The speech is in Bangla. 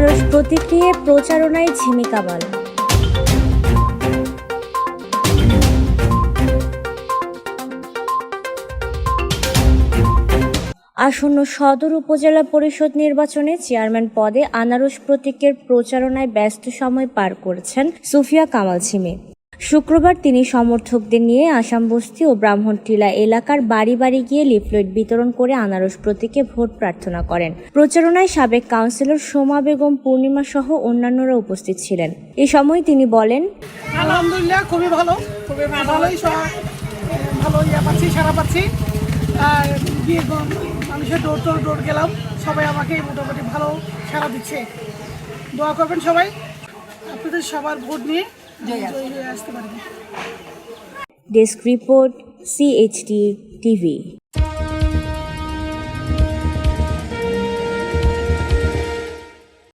আনারস প্রতিক্রিয়ে প্রচারণায় ঝিমি কামাল আসন্ন সদর উপজেলা পরিষদ নির্বাচনে চেয়ারম্যান পদে আনারস প্রতীকের প্রচারণায় ব্যস্ত সময় পার করছেন সুফিয়া কামাল ছিমি শুক্রবার তিনি সমর্থকদের নিয়ে আসাম বস্তি ও ব্রাহ্মণটিলা এলাকার বাড়ি বাড়ি গিয়ে লিফলেট বিতরণ করে আনারস প্রতীকে ভোট প্রার্থনা করেন। প্রচারণায় সাবেক কাউন্সিলর সোমা বেগম পূর্ণিমা সহ অন্যান্যরা উপস্থিত ছিলেন। এ সময় তিনি বলেন আলহামদুলিল্লাহ খুবই ভালো। খুবই ভালোই ভালো ইয়া পাচ্ছি সারা পাচ্ছি। মানুষের ডোর টোর ডোর গেলাম। সবাই আমাকে মোটামুটি ভালো সারা দিচ্ছে। দোয়া করবেন সবাই। আপনাদের সবার ভোট নিয়ে ডেস্ক রিপোর্ট সিএইচটি টিভি